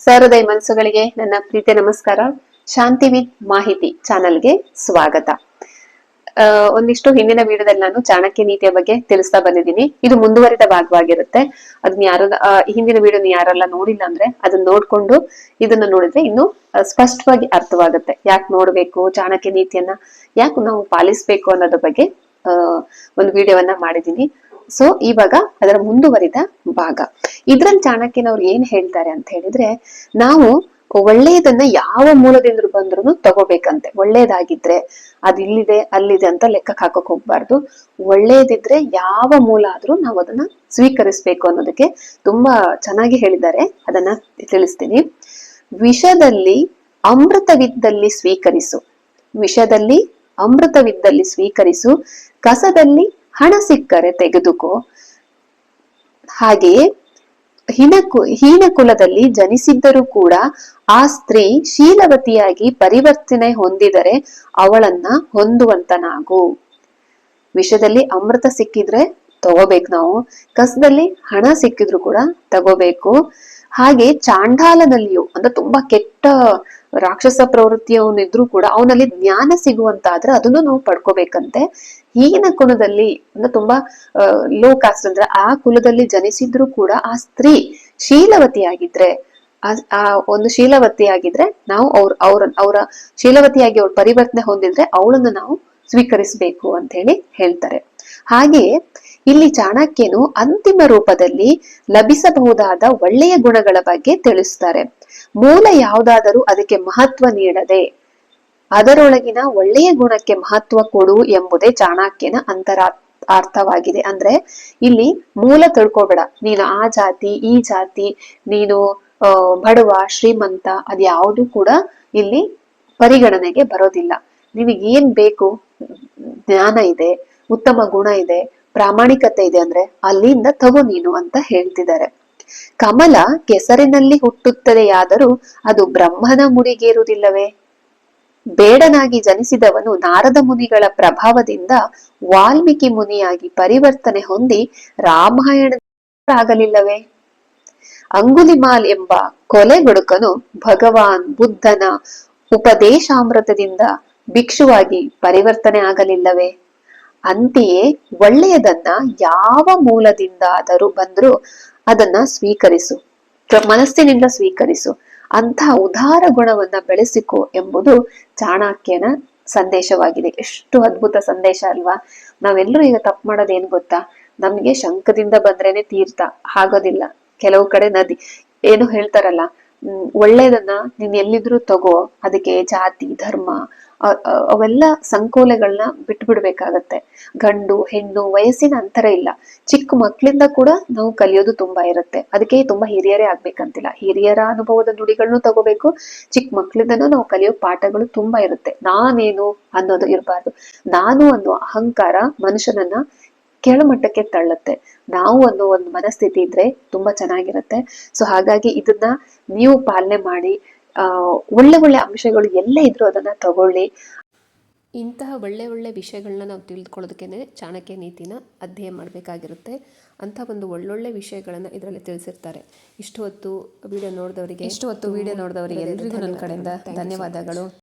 ಸಹೃದಯ ಮನಸ್ಸುಗಳಿಗೆ ನನ್ನ ಪ್ರೀತಿಯ ನಮಸ್ಕಾರ. ಶಾಂತಿ ವಿತ್ ಮಾಹಿತಿ ಚಾನಲ್ಗೆ ಸ್ವಾಗತ. ಒಂದಿಷ್ಟು ಹಿಂದಿನ ವಿಡಿಯೋದಲ್ಲಿ ನಾನು ಚಾಣಕ್ಯ ನೀತಿಯ ಬಗ್ಗೆ ತಿಳಿಸ್ತಾ ಬಂದಿದ್ದೀನಿ. ಇದು ಮುಂದುವರಿದ ಭಾಗವಾಗಿರುತ್ತೆ. ಅದನ್ನ ಯಾರು ಹಿಂದಿನ ವಿಡಿಯೋನ ಯಾರೆಲ್ಲ ನೋಡಿಲ್ಲ ಅಂದ್ರೆ ಅದನ್ನ ನೋಡ್ಕೊಂಡು ಇದನ್ನ ನೋಡಿದ್ರೆ ಇನ್ನು ಸ್ಪಷ್ಟವಾಗಿ ಅರ್ಥವಾಗುತ್ತೆ. ಯಾಕೆ ನೋಡ್ಬೇಕು ಚಾಣಕ್ಯ ನೀತಿಯನ್ನ? ಯಾಕೆ ನಾವು ಪಾಲಿಸ್ಬೇಕು ಅನ್ನೋದ್ರ ಬಗ್ಗೆ ಒಂದು ವಿಡಿಯೋವನ್ನ ಮಾಡಿದ್ದೀನಿ. ಸೊ, ಇವಾಗ ಅದರ ಮುಂದುವರಿದ ಭಾಗ. ಇದ್ರಲ್ಲಿ ಚಾಣಕ್ಯನವ್ರು ಏನ್ ಹೇಳ್ತಾರೆ ಅಂತ ಹೇಳಿದ್ರೆ, ನಾವು ಒಳ್ಳೆಯದನ್ನ ಯಾವ ಮೂಲದಿಂದ ಬಂದ್ರು ತಗೋಬೇಕಂತೆ. ಒಳ್ಳೇದಾಗಿದ್ರೆ ಅದ್ ಇಲ್ಲಿದೆ ಅಲ್ಲಿದೆ ಅಂತ ಲೆಕ್ಕಕ್ಕೆ ಹಾಕಕ್ ಹೋಗ್ಬಾರ್ದು. ಒಳ್ಳೇದಿದ್ರೆ ಯಾವ ಮೂಲ ಆದ್ರೂ ನಾವು ಅದನ್ನ ಸ್ವೀಕರಿಸ್ಬೇಕು ಅನ್ನೋದಕ್ಕೆ ತುಂಬಾ ಚೆನ್ನಾಗಿ ಹೇಳಿದ್ದಾರೆ. ಅದನ್ನ ತಿಳಿಸ್ತೀನಿ. ವಿಷದಲ್ಲಿ ಅಮೃತವಿದ್ದಲ್ಲಿ ಸ್ವೀಕರಿಸು. ವಿಷದಲ್ಲಿ ಅಮೃತವಿದ್ದಲ್ಲಿ ಸ್ವೀಕರಿಸು. ಕಸದಲ್ಲಿ ಹಣ ಸಿಕ್ಕರೆ ತೆಗೆದುಕೋ. ಹಾಗೆಯೇ ಹೀನಕು ಹೀನ ಕುಲದಲ್ಲಿ ಜನಿಸಿದ್ದರೂ ಕೂಡ ಆ ಸ್ತ್ರೀ ಶೀಲವತಿಯಾಗಿ ಪರಿವರ್ತನೆ ಹೊಂದಿದರೆ ಅವಳನ್ನ ಹೊಂದುವಂತನಾಗು. ವಿಷದಲ್ಲಿ ಅಮೃತ ಸಿಕ್ಕಿದ್ರೆ ತಗೋಬೇಕು ನಾವು. ಕಸದಲ್ಲಿ ಹಣ ಸಿಕ್ಕಿದ್ರು ಕೂಡ ತಗೋಬೇಕು. ಹಾಗೆ ಚಾಂಡಾಲನಲ್ಲಿಯೂ ಅಂದ್ರೆ ತುಂಬಾ ಕೆಟ್ಟ ರಾಕ್ಷಸ ಪ್ರವೃತ್ತಿಯವನಿದ್ರು ಕೂಡ ಅವನಲ್ಲಿ ಜ್ಞಾನ ಸಿಗುವಂತಾದ್ರೆ ಅದನ್ನು ನಾವು ಪಡ್ಕೋಬೇಕಂತೆ. ಈಗಿನ ಕುಲದಲ್ಲಿ ಅಂದ್ರೆ ತುಂಬಾ ಲೋ ಕಾಸ್ಟ್ ಅಂದ್ರೆ ಆ ಕುಲದಲ್ಲಿ ಜನಿಸಿದ್ರು ಕೂಡ ಆ ಸ್ತ್ರೀ ಶೀಲವತಿಯಾಗಿದ್ರೆ, ಆ- ಒಂದು ಶೀಲವತಿಯಾಗಿದ್ರೆ ನಾವು ಅವ್ರ ಅವ್ರ, ಅವರ ಶೀಲವತಿಯಾಗಿ ಅವ್ರ ಪರಿವರ್ತನೆ ಹೊಂದಿದ್ರೆ ಅವಳನ್ನ ನಾವು ಸ್ವೀಕರಿಸಬೇಕು ಅಂತ ಹೇಳಿ ಹೇಳ್ತಾರೆ. ಹಾಗೆಯೇ ಇಲ್ಲಿ ಚಾಣಕ್ಯನು ಅಂತಿಮ ರೂಪದಲ್ಲಿ ಲಭಿಸಬಹುದಾದ ಒಳ್ಳೆಯ ಗುಣಗಳ ಬಗ್ಗೆ ತಿಳಿಸ್ತಾರೆ. ಮೂಲ ಯಾವುದಾದರೂ ಅದಕ್ಕೆ ಮಹತ್ವ ನೀಡದೆ, ಅದರೊಳಗಿನ ಒಳ್ಳೆಯ ಗುಣಕ್ಕೆ ಮಹತ್ವ ಕೊಡು ಎಂಬುದೇ ಚಾಣಕ್ಯನ ಅಂತರ ಅರ್ಥವಾಗಿದೆ. ಅಂದ್ರೆ ಇಲ್ಲಿ ಮೂಲ ತಿಳ್ಕೊಬೇಡ. ನೀನು ಆ ಜಾತಿ, ಈ ಜಾತಿ, ನೀನು ಬಡವ, ಶ್ರೀಮಂತ ಅದ್ಯಾವುದು ಕೂಡ ಇಲ್ಲಿ ಪರಿಗಣನೆಗೆ ಬರೋದಿಲ್ಲ. ನಿನಗೇನ್ ಬೇಕು? ಜ್ಞಾನ ಇದೆ, ಉತ್ತಮ ಗುಣ ಇದೆ ಪ್ರಾಮಾಣಿಕತೆ ಇದೆ ಅಂದ್ರೆ ಅಲ್ಲಿಂದ ತಗೋ ನೀನು ಅಂತ ಹೇಳ್ತಿದ್ದಾರೆ. ಕಮಲ ಕೆಸರಿನಲ್ಲಿ ಹುಟ್ಟುತ್ತದೆಯಾದರೂ ಅದು ಬ್ರಹ್ಮನ ಮುಡಿಗೇರುವುದಿಲ್ಲವೇ ಬೇಡನಾಗಿ ಜನಿಸಿದವನು ನಾರದ ಮುನಿಗಳ ಪ್ರಭಾವದಿಂದ ವಾಲ್ಮೀಕಿ ಮುನಿಯಾಗಿ ಪರಿವರ್ತನೆ ಹೊಂದಿ ರಾಮಾಯಣ ಆಗಲಿಲ್ಲವೇ ಅಂಗುಲಿಮಾಲ್ ಎಂಬ ಕೊಲೆಗೊಡುಕನು ಭಗವಾನ್ ಬುದ್ಧನ ಉಪದೇಶಾಮೃತದಿಂದ ಭಿಕ್ಷುವಾಗಿ ಪರಿವರ್ತನೆ ಆಗಲಿಲ್ಲವೇ? ಅಂತೆಯೇ ಒಳ್ಳೆಯದನ್ನ ಯಾವ ಮೂಲದಿಂದಾದರೂ ಬಂದ್ರೂ ಅದನ್ನ ಸ್ವೀಕರಿಸು. ಮನಸ್ಸಿನಿಂದ ಸ್ವೀಕರಿಸು. ಅಂತಹ ಉದಾರ ಗುಣವನ್ನ ಬೆಳೆಸಿಕೊ ಎಂಬುದು ಚಾಣಕ್ಯನ ಸಂದೇಶವಾಗಿದೆ. ಎಷ್ಟು ಅದ್ಭುತ ಸಂದೇಶ ಅಲ್ವಾ? ನಾವೆಲ್ಲರೂ ಈಗ ತಪ್ಪು ಮಾಡೋದೇನ್ ಗೊತ್ತಾ? ನಮ್ಗೆ ಶಂಕದಿಂದ ಬಂದ್ರೇನೆ ತೀರ್ಥ, ಆಗೋದಿಲ್ಲ. ಕೆಲವು ಕಡೆ ನದಿ, ಏನು ಹೇಳ್ತಾರಲ್ಲ ಒಳ್ಳೇದನ್ನ ನೀನ್ ಎಲ್ಲಿದ್ರು ತಗೋ, ಅದಕ್ಕೆ ಜಾತಿ, ಧರ್ಮ ಅವೆಲ್ಲ ಸಂಕೋಲೆಗಳನ್ನ ಬಿಟ್ಬಿಡ್ಬೇಕಾಗತ್ತೆ. ಗಂಡು, ಹೆಣ್ಣು, ವಯಸ್ಸಿನ ಅಂತರ ಇಲ್ಲ. ಚಿಕ್ಕ ಮಕ್ಕಳಿಂದ ಕೂಡ ನಾವು ಕಲಿಯೋದು ತುಂಬಾ ಇರುತ್ತೆ. ಅದಕ್ಕೆ ತುಂಬಾ ಹಿರಿಯರೇ ಆಗ್ಬೇಕಂತಿಲ್ಲ. ಹಿರಿಯರ ಅನುಭವದ ನುಡಿಗಳನ್ನು ತಗೋಬೇಕು, ಚಿಕ್ಕ ಮಕ್ಕಳಿಂದನೂ ನಾವು ಕಲಿಯೋ ಪಾಠಗಳು ತುಂಬಾ ಇರುತ್ತೆ. ನಾನೇನು ಅನ್ನೋದು ಇರಬಾರ್ದು. ನಾನು ಅನ್ನೋ ಅಹಂಕಾರ ಮನುಷ್ಯನನ್ನ ಕೆಳಮಟ್ಟಕ್ಕೆ ತಳ್ಳುತ್ತೆ. ನಾವು ಅನ್ನೋ ಒಂದು ಮನಸ್ಥಿತಿ ಇದ್ರೆ ತುಂಬಾ ಚೆನ್ನಾಗಿರುತ್ತೆ. ಸೊ ಹಾಗಾಗಿ ಇದನ್ನ ನೀವು ಪಾಲನೆ ಮಾಡಿ ಆ ಒಳ್ಳೆ ಒಳ್ಳೆ ಅಂಶಗಳು ಎಲ್ಲ ಇದ್ರೂ ಅದನ್ನ ತಗೊಳ್ಳಿ. ಇಂತಹ ಒಳ್ಳೆ ಒಳ್ಳೆ ವಿಷಯಗಳನ್ನ ನಾವು ತಿಳಿದುಕೊಳ್ಳೋದಕ್ಕೇನೆ ಚಾಣಕ್ಯ ನೀತಿನ ಅಧ್ಯಯನ ಮಾಡಬೇಕಾಗಿರುತ್ತೆ. ಅಂತ ಒಂದು ಒಳ್ಳೊಳ್ಳೆ ವಿಷಯಗಳನ್ನು ಇದರಲ್ಲಿ ತಿಳಿಸಿರ್ತಾರೆ. ಇಷ್ಟು ಹೊತ್ತು ವಿಡಿಯೋ ನೋಡಿದವರಿಗೆ ಇಷ್ಟು ಹೊತ್ತು ವಿಡಿಯೋ ನೋಡಿದವರಿಗೆ ಎಲ್ಲರಿಗೂ ನನ್ನ ಕಡೆಯಿಂದ ಧನ್ಯವಾದಗಳು.